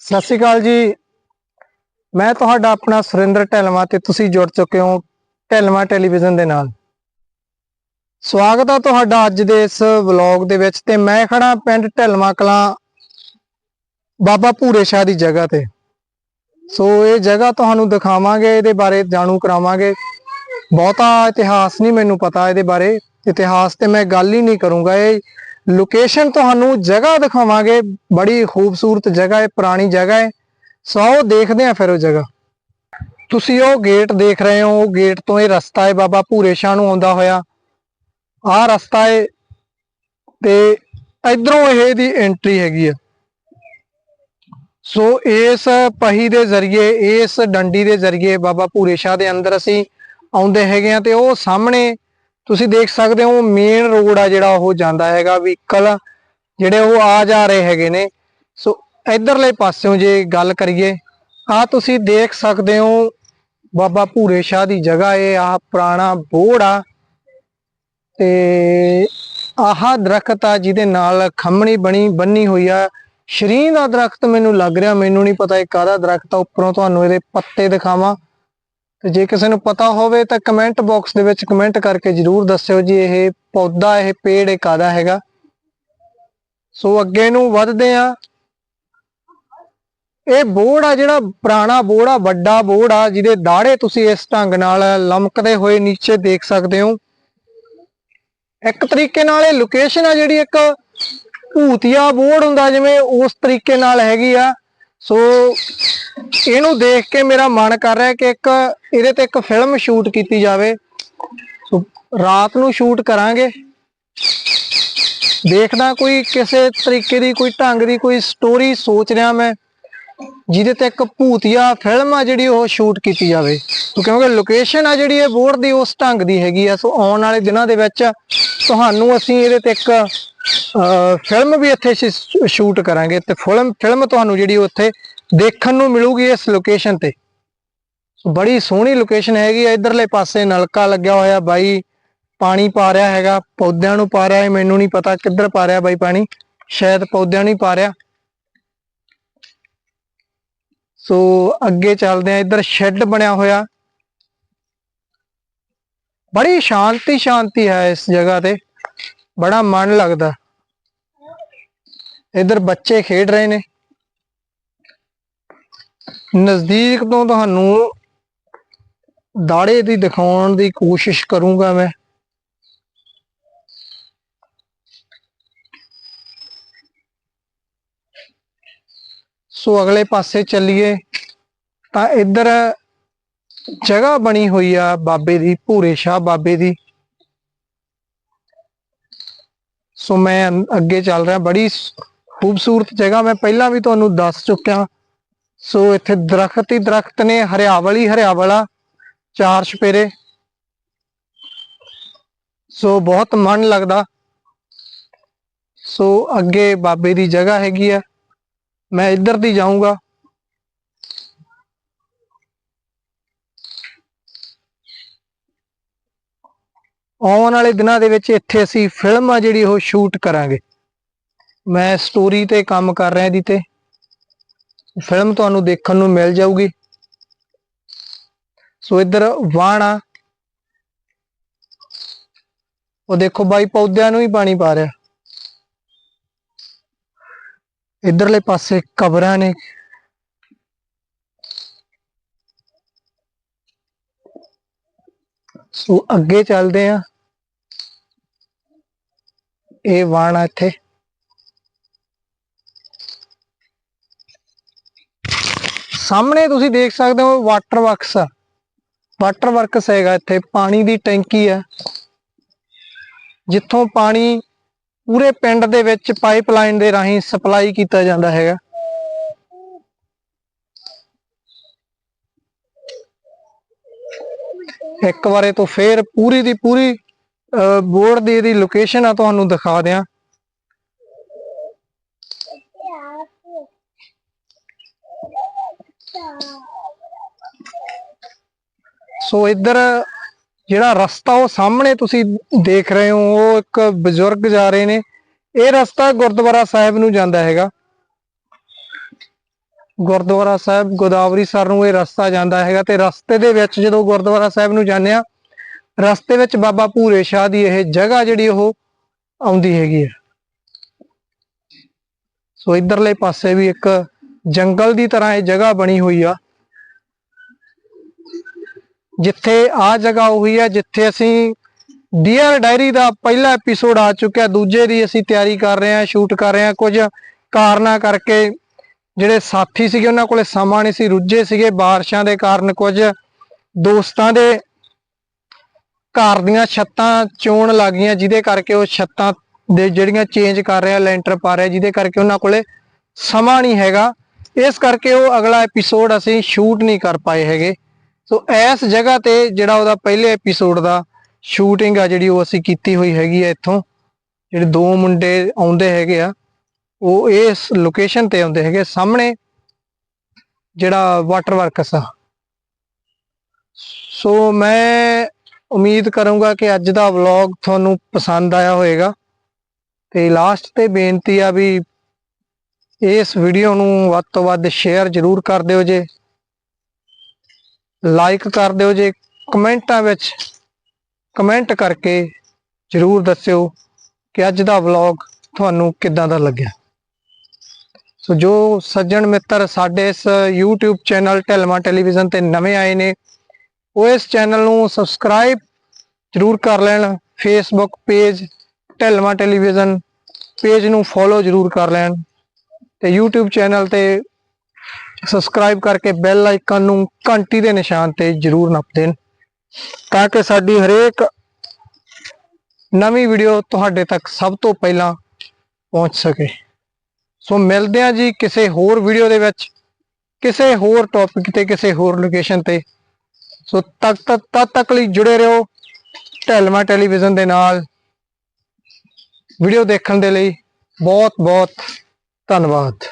ਸਤਿ ਸ਼੍ਰੀ ਅਕਾਲ ਜੀ। ਮੈਂ ਤੁਹਾਡਾ ਆਪਣਾ ਸੁਰਿੰਦਰ ਢਲਵਾ ਤੇ ਤੁਸੀਂ ਜੁੜ ਚੁੱਕੇ ਹੋ ਢਲਵਾ ਟੈਲੀਵਿਜ਼ਨ ਦੇ ਨਾਲ। ਸਵਾਗਤ ਹੈ ਤੁਹਾਡਾ ਅੱਜ ਦੇ ਇਸ ਵਲੌਗ ਦੇ ਵਿੱਚ ਤੇ ਮੈਂ ਖੜਾ ਪਿੰਡ ਢਲਵਾ ਕਲਾਂ ਬਾਬਾ ਭੂਰੇ ਸ਼ਾਹ ਦੀ ਜਗ੍ਹਾ ਤੇ। ਸੋ ਇਹ ਜਗ੍ਹਾ ਤੁਹਾਨੂੰ ਦਿਖਾਵਾਂਗੇ, ਇਹਦੇ ਬਾਰੇ ਜਾਣੂ ਕਰਾਵਾਂਗੇ। ਬਹੁਤਾ ਇਤਿਹਾਸ ਨਹੀਂ ਮੈਨੂੰ ਪਤਾ ਇਹਦੇ ਬਾਰੇ। ਇਤਿਹਾਸ ਤੇ ਮੈਂ ਗੱਲ ਹੀ ਨਹੀਂ ਕਰੂੰਗਾ। ਇਹ ਲੋਕੇਸ਼ਨ ਤੁਹਾਨੂੰ ਜਗ੍ਹਾ ਦਿਖਾਵਾਂਗੇ। ਬੜੀ ਖੂਬਸੂਰਤ ਜਗ੍ਹਾ ਹੈ, ਪੁਰਾਣੀ ਜਗ੍ਹਾ ਹੈ। ਸੋ ਦੇਖਦੇ ਹਾਂ ਫਿਰ ਉਹ ਜਗ੍ਹਾ। ਤੁਸੀਂ ਉਹ ਗੇਟ ਦੇਖ ਰਹੇ ਹੋ, ਉਹ ਗੇਟ ਤੋਂ ਇਹ ਰਸਤਾ ਹੈ ਬਾਬਾ ਭੂਰੇ ਸ਼ਾਹ ਨੂੰ ਆਉਂਦਾ ਹੋਇਆ। ਆਹ ਰਸਤਾ ਹੈ ਤੇ ਇਧਰੋਂ ਇਹ ਦੀ ਐਂਟਰੀ ਹੈਗੀ ਆ ਸੋ ਇਸ ਪਹੀ ਦੇ ਜ਼ਰੀਏ, ਇਸ ਡੰਡੀ ਦੇ ਜ਼ਰੀਏ ਬਾਬਾ ਭੂਰੇ ਸ਼ਾਹ ਦੇ ਅੰਦਰ ਅਸੀਂ ਆਉਂਦੇ ਹੈਗੇ ਆ ਤੇ ਉਹ ਸਾਹਮਣੇ ਤੁਸੀਂ ਦੇਖ ਸਕਦੇ ਹੋ ਮੇਨ ਰੋਡ ਆ ਜਿਹੜਾ ਉਹ ਜਾਂਦਾ ਹੈਗਾ ਵਹੀਕਲ ਜਿਹੜੇ ਉਹ ਆ ਜਾ ਰਹੇ ਹੈਗੇ ਨੇ। ਸੋ ਇਧਰਲੇ ਪਾਸਿਓਂ ਜੇ ਗੱਲ ਕਰੀਏ ਆ ਤੁਸੀਂ ਦੇਖ ਸਕਦੇ ਹੋ ਬਾਬਾ ਭੂਰੇ ਸ਼ਾਹ ਦੀ ਜਗ੍ਹਾ ਇਹ ਆ ਪੁਰਾਣਾ ਬੋੜ ਆ। ਤੇ ਆਹ ਦਰਖਤ ਆ ਜਿਹਦੇ ਨਾਲ ਖੰਮਣੀ ਬਣੀ, ਬੰਨੀ ਹੋਈ ਆ। ਸ਼ਰੀਂ ਦਾ ਦਰਖਤ ਮੈਨੂੰ ਲੱਗ ਰਿਹਾ, ਮੈਨੂੰ ਨਹੀਂ ਪਤਾ ਇਹ ਕਾਹਦਾ ਦਰਖਤ ਆ, ਉੱਪਰੋਂ ਤੁਹਾਨੂੰ ਇਹਦੇ ਪੱਤੇ ਦਿਖਾਵਾਂ। ਤੇ ਜੇ ਕਿਸੇ ਨੂੰ ਪਤਾ ਹੋਵੇ ਤਾਂ ਕਮੈਂਟ ਬਾਕਸ ਦੇ ਵਿੱਚ ਕਮੈਂਟ ਕਰਕੇ ਜਰੂਰ ਦੱਸਿਓ ਜੀ, ਇਹ ਪੌਦਾ, ਇਹ ਪੇੜ, ਇਹ ਕਾਦਾ ਹੈਗਾ? ਸੋ ਅੱਗੇ ਨੂੰ ਵਧਦੇ ਆ ਇਹ ਬੋਰਡ ਆ ਜਿਹੜਾ ਪੁਰਾਣਾ ਬੋਰਡ ਆ, ਵੱਡਾ ਬੋਰਡ ਆ, ਜਿਹਦੇ ਦਾੜੇ ਤੁਸੀਂ ਇਸ ਢੰਗ ਨਾਲ ਲਮਕਦੇ ਹੋਏ ਨੀਚੇ ਦੇਖ ਸਕਦੇ ਹੋ। ਇੱਕ ਤਰੀਕੇ ਨਾਲ ਇਹ ਲੋਕੇਸ਼ਨ ਆ ਜਿਹੜੀ ਇੱਕ ਭੂਤੀਆ ਬੋਰਡ ਹੁੰਦਾ, ਜਿਵੇਂ ਉਸ ਤਰੀਕੇ ਨਾਲ ਹੈਗੀ ਆ। ਸੋ ਇਹਨੂੰ ਦੇਖ ਕੇ ਮੇਰਾ ਮਨ ਕਰ ਰਿਹਾ ਕਿ ਇੱਕ ਇਹਦੇ ਤੇ ਇੱਕ ਫਿਲਮ ਸ਼ੂਟ ਕੀਤੀ ਜਾਵੇ। ਸੋ ਰਾਤ ਨੂੰ ਸ਼ੂਟ ਕਰਾਂਗੇ। ਦੇਖਦਾ ਕੋਈ ਕਿਸੇ ਤਰੀਕੇ ਦੀ ਕੋਈ ਢੰਗ ਦੀ ਕੋਈ ਸਟੋਰੀ ਸੋਚ ਰਿਹਾ ਮੈਂ, ਜਿਹਦੇ ਤੇ ਇੱਕ ਭੂਤੀਆ ਫਿਲਮ ਆ ਜਿਹੜੀ ਉਹ ਸ਼ੂਟ ਕੀਤੀ ਜਾਵੇ। ਕਿਉਂਕਿ ਲੋਕੇਸ਼ਨ ਆ ਜਿਹੜੀ ਇਹ ਬੋਰਡ ਦੀ, ਉਸ ਢੰਗ ਦੀ ਹੈਗੀ ਆ। ਸੋ ਆਉਣ ਵਾਲੇ ਦਿਨਾਂ ਦੇ ਵਿੱਚ ਤੁਹਾਨੂੰ ਅਸੀਂ ਇਹਦੇ ਤੇ ਇੱਕ ਫਿਲਮ ਵੀ ਇੱਥੇ ਸ਼ੂਟ ਕਰਾਂਗੇ ਤੇ ਫਿਲਮ ਫਿਲਮ ਤੁਹਾਨੂੰ ਜਿਹੜੀ ਉੱਥੇ ਦੇਖਣ ਨੂੰ ਮਿਲੂਗੀ ਇਸ ਲੋਕੇਸ਼ਨ ਤੇ। ਬੜੀ ਸੋਹਣੀ ਲੋਕੇਸ਼ਨ ਹੈਗੀ ਆ, ਇਧਰਲੇ ਪਾਸੇ ਨਲਕਾ ਲੱਗਿਆ ਹੋਇਆ ਬਾਈ, ਪਾਣੀ ਪਾ ਰਿਹਾ ਹੈਗਾ, ਪੌਦਿਆਂ ਨੂੰ ਪਾ ਰਿਹਾ ਹੈ, ਮੈਨੂੰ ਨਹੀਂ ਪਤਾ ਕਿੱਧਰ ਪਾ ਰਿਹਾ ਬਾਈ ਪਾਣੀ, ਸ਼ਾਇਦ ਪੌਦਿਆਂ ਨੂੰ ਹੀ ਪਾ ਰਿਹਾ। ਸੋ ਅੱਗੇ ਚੱਲਦੇ ਆ ਇੱਧਰ ਸ਼ੈੱਡ ਬਣਿਆ ਹੋਇਆ। ਬੜੀ ਸ਼ਾਂਤੀ ਸ਼ਾਂਤੀ ਹੈ ਇਸ ਜਗ੍ਹਾ ਤੇ। ਬੜਾ ਮਨ ਲੱਗਦਾ। ਇੱਧਰ ਬੱਚੇ ਖੇਡ ਰਹੇ ਨੇ। ਨਜ਼ਦੀਕ ਤੋਂ ਤੁਹਾਨੂੰ ਦਾੜੇ ਦੀ ਦਿਖਾਉਣ ਦੀ ਕੋਸ਼ਿਸ਼ ਕਰੂੰਗਾ ਮੈਂ। ਸੋ ਅਗਲੇ ਪਾਸੇ ਚੱਲੀਏ। ਤਾਂ ਇੱਧਰ ਜਗ੍ਹਾ ਬਣੀ ਹੋਈ ਆ ਬਾਬੇ ਦੀ, ਭੂਰੇ ਸ਼ਾਹ ਬਾਬੇ ਦੀ। ਸੋ ਮੈਂ ਅੱਗੇ ਚੱਲ ਰਿਹਾ, ਬੜੀ ਖੂਬਸੂਰਤ ਜਗ੍ਹਾ ਮੈਂ ਪਹਿਲਾਂ ਵੀ ਤੁਹਾਨੂੰ ਦੱਸ ਚੁੱਕਿਆ। ਸੋ ਇੱਥੇ ਦਰਖਤ ਹੀ ਦਰਖਤ ਨੇ, ਹਰਿਆਵਲ ਹੀ ਹਰਿਆਵਲਾ ਚਾਰ ਛਪੇਰੇ ਸੋ ਬਹੁਤ ਮਨ ਲੱਗਦਾ। ਸੋ ਅੱਗੇ ਬਾਬੇ ਦੀ ਜਗ੍ਹਾ ਹੈਗੀ ਆ। ਮੈਂ ਇੱਧਰ ਦੀ ਜਾਊਂਗਾ। ਆਉਣ ਵਾਲੇ ਦਿਨਾਂ ਦੇ ਵਿੱਚ ਇੱਥੇ ਅਸੀਂ ਫਿਲਮ ਆ ਜਿਹੜੀ ਉਹ ਸ਼ੂਟ ਕਰਾਂਗੇ। ਮੈਂ ਸਟੋਰੀ ਤੇ ਕੰਮ ਕਰ ਰਿਹਾ ਇਹਦੀ ਤੇ। ਫਿਲਮ ਤੁਹਾਨੂੰ ਦੇਖਣ ਨੂੰ ਮਿਲ ਜਾਊਗੀ। ਸੋ ਇੱਧਰ ਵਾਣ ਉਹ ਦੇਖੋ ਬਾਈ, ਪੌਦਿਆਂ ਨੂੰ ਹੀ ਪਾਣੀ ਪਾ ਰਿਹਾ। ਇਧਰਲੇ ਪਾਸੇ ਕਬਰਾਂ ਨੇ। ਸੋ ਅੱਗੇ ਚੱਲਦੇ ਆ ਇਹ ਵਾਣ ਆ ਇੱਥੇ। ਸਾਹਮਣੇ ਤੁਸੀਂ ਦੇਖ ਸਕਦੇ ਹੋ ਵਾਟਰ ਵਰਕਸ ਆ। ਵਾਟਰ ਵਰਕਸ ਹੈਗਾ ਇੱਥੇ, ਪਾਣੀ ਦੀ ਟੈਂਕੀ ਆ। ਜਿੱਥੋਂ ਪਾਣੀ ਪੂਰੇ ਪਿੰਡ ਦੇ ਵਿੱਚ ਪਾਈਪਲਾਈਨ ਦੇ ਰਾਹੀਂ ਸਪਲਾਈ ਕੀਤਾ ਜਾਂਦਾ ਹੈਗਾ। ਇੱਕ ਵਾਰੇ ਤੋਂ ਫੇਰ ਪੂਰੀ ਦੀ ਪੂਰੀ ਬੋਰਡ ਦੀ ਇਹਦੀ ਲੋਕੇਸ਼ਨ ਆ ਤੁਹਾਨੂੰ ਦਿਖਾ ਦਿਆਂ। ਸੋ ਇੱਧਰ ਜਿਹੜਾ ਰਸਤਾ ਉਹ ਸਾਹਮਣੇ ਤੁਸੀਂ ਦੇਖ ਰਹੇ ਹੋ, ਉਹ ਇੱਕ ਬਜ਼ੁਰਗ ਜਾ ਰਹੇ ਨੇ। ਇਹ ਰਸਤਾ ਗੁਰਦੁਆਰਾ ਸਾਹਿਬ ਨੂੰ ਜਾਂਦਾ ਹੈਗਾ। ਗੁਰਦੁਆਰਾ ਸਾਹਿਬ ਗੋਦਾਵਰੀ ਸਰ ਨੂੰ ਇਹ ਰਸਤਾ ਜਾਂਦਾ ਹੈਗਾ ਤੇ ਰਸਤੇ ਦੇ ਵਿੱਚ ਜਦੋਂ ਗੁਰਦੁਆਰਾ ਸਾਹਿਬ ਨੂੰ ਜਾਂਦੇ ਆ ਰਸਤੇ ਵਿੱਚ ਬਾਬਾ ਭੂਰੇ ਸ਼ਾਹ ਦੀ ਇਹ ਜਗ੍ਹਾ ਜਿਹੜੀ ਉਹ ਆਉਂਦੀ ਹੈਗੀ ਹੈ। ਸੋ ਇਧਰਲੇ ਪਾਸੇ ਵੀ ਇੱਕ ਜੰਗਲ ਦੀ ਤਰ੍ਹਾਂ ਇਹ ਜਗ੍ਹਾ ਬਣੀ ਹੋਈ ਆ। ਜਿੱਥੇ ਆ ਜਗ੍ਹਾ ਉਹੀ ਹੈ, ਜਿੱਥੇ ਅਸੀਂ ਡੀਅਰ ਡਾਇਰੀ ਦਾ ਪਹਿਲਾ ਐਪੀਸੋਡ ਆ ਚੁੱਕਿਆ, ਦੂਜੇ ਦੀ ਅਸੀਂ ਤਿਆਰੀ ਕਰ ਰਹੇ ਹਾਂ, ਸ਼ੂਟ ਕਰ ਰਹੇ ਹਾਂ, ਕੁਝ ਕਾਰਨਾਂ ਕਰਕੇ ਜਿਹੜੇ ਸਾਥੀ ਸੀਗੇ, ਉਹਨਾਂ ਕੋਲੇ ਸਮਾਂ ਨਹੀਂ ਸੀ, ਰੁੱਝੇ ਸੀਗੇ ਬਾਰਿਸ਼ਾਂ ਦੇ ਕਾਰਨ ਕੁਝ ਦੋਸਤਾਂ ਦੇ ਘਰ ਦੀਆਂ ਛੱਤਾਂ ਚੋਣ ਲੱਗ ਗਈਆਂ, ਜਿਹਦੇ ਕਰਕੇ ਉਹ ਛੱਤਾਂ ਦੇ ਜਿਹੜੀਆਂ ਚੇਂਜ ਕਰ ਰਿਹਾ ਲੈਂਟਰ ਪਾ ਰਿਹਾ, ਜਿਹਦੇ ਕਰਕੇ ਉਹਨਾਂ ਕੋਲੇ ਸਮਾਂ ਨਹੀਂ ਹੈਗਾ। ਇਸ ਕਰਕੇ ਉਹ ਅਗਲਾ ਐਪੀਸੋਡ ਅਸੀਂ ਸ਼ੂਟ ਨਹੀਂ ਕਰ ਪਾਏ ਹੈਗੇ। ਸੋ ਇਸ ਜਗ੍ਹਾ ਤੇ ਜਿਹੜਾ ਉਹਦਾ ਪਹਿਲੇ ਐਪੀਸੋਡ ਦਾ ਸ਼ੂਟਿੰਗ ਆ, ਜਿਹੜੀ ਉਹ ਅਸੀਂ ਕੀਤੀ ਹੋਈ ਹੈਗੀ ਆ ਇੱਥੋਂ, ਜਿਹੜੇ ਦੋ ਮੁੰਡੇ ਆਉਂਦੇ ਹੈਗੇ ਆ ਉਹ ਇਸ ਲੋਕੇਸ਼ਨ ਤੇ ਆਉਂਦੇ ਹੈਗੇ, ਸਾਹਮਣੇ ਜਿਹੜਾ ਵਾਟਰ ਵਰਕਸ ਆ। ਸੋ ਮੈਂ ਉਮੀਦ ਕਰੂੰਗਾ ਕਿ ਅੱਜ ਦਾ ਵਲੌਗ ਤੁਹਾਨੂੰ ਪਸੰਦ ਆਇਆ ਹੋਵੇਗਾ। ਤੇ ਲਾਸਟ ਤੇ ਬੇਨਤੀ ਆ ਵੀ ਇਸ ਵੀਡੀਓ ਨੂੰ ਵੱਧ ਤੋਂ ਵੱਧ ਸ਼ੇਅਰ ਜ਼ਰੂਰ ਕਰ ਦਿਓ ਜੇ। ਲਾਈਕ ਕਰ ਦਿਓ ਜੇ। ਕਮੈਂਟਾਂ ਵਿੱਚ ਕਮੈਂਟ ਕਰਕੇ ਜ਼ਰੂਰ ਦੱਸਿਓ ਕਿ ਅੱਜ ਦਾ ਵਲੌਗ ਤੁਹਾਨੂੰ ਕਿੱਦਾਂ ਦਾ ਲੱਗਿਆ। ਸੋ ਜੋ ਸੱਜਣ ਮਿੱਤਰ ਸਾਡੇ ਇਸ YouTube ਚੈਨਲ ਢਲਮਾ ਟੈਲੀਵਿਜ਼ਨ ਤੇ ਨਵੇਂ ਆਏ ਨੇ, ਉਹ ਇਸ ਚੈਨਲ ਨੂੰ ਸਬਸਕ੍ਰਾਈਬ ਜ਼ਰੂਰ ਕਰ ਲੈਣ, Facebook ਪੇਜ ਢਲਮਾ ਟੈਲੀਵਿਜ਼ਨ ਪੇਜ ਨੂੰ ਫੋਲੋ ਜ਼ਰੂਰ ਕਰ ਲੈਣ ਤੇ YouTube ਚੈਨਲ ਤੇ ਸਬਸਕ੍ਰਾਈਬ ਕਰਕੇ ਬੈਲ ਆਈਕਨ ਨੂੰ ਘੰਟੀ ਦੇ ਨਿਸ਼ਾਨ ਤੇ ਜ਼ਰੂਰ ਨੱਪ ਦੇਣ ਤਾਂ ਕਿ ਸਾਡੀ ਹਰੇਕ ਨਵੀਂ ਵੀਡੀਓ ਤੁਹਾਡੇ ਤੱਕ ਸਭ ਤੋਂ ਪਹਿਲਾਂ ਪਹੁੰਚ ਸਕੇ। ਸੋ ਮਿਲਦੇ ਹਾਂ ਜੀ ਕਿਸੇ ਹੋਰ ਵੀਡੀਓ ਦੇ ਵਿੱਚ, ਕਿਸੇ ਹੋਰ ਟੌਪਿਕ ਤੇ, ਕਿਸੇ ਹੋਰ ਲੋਕੇਸ਼ਨ ਤੇ। ਸੋ ਤੱਕ ਤੱਕ, ਤਦ ਤੱਕ ਲਈ ਜੁੜੇ ਰਹੋ ਢਲਮਾ ਟੈਲੀਵਿਜ਼ਨ ਦੇ ਨਾਲ। ਵੀਡੀਓ ਦੇਖਣ ਦੇ ਲਈ ਬਹੁਤ ਬਹੁਤ ਧੰਨਵਾਦ।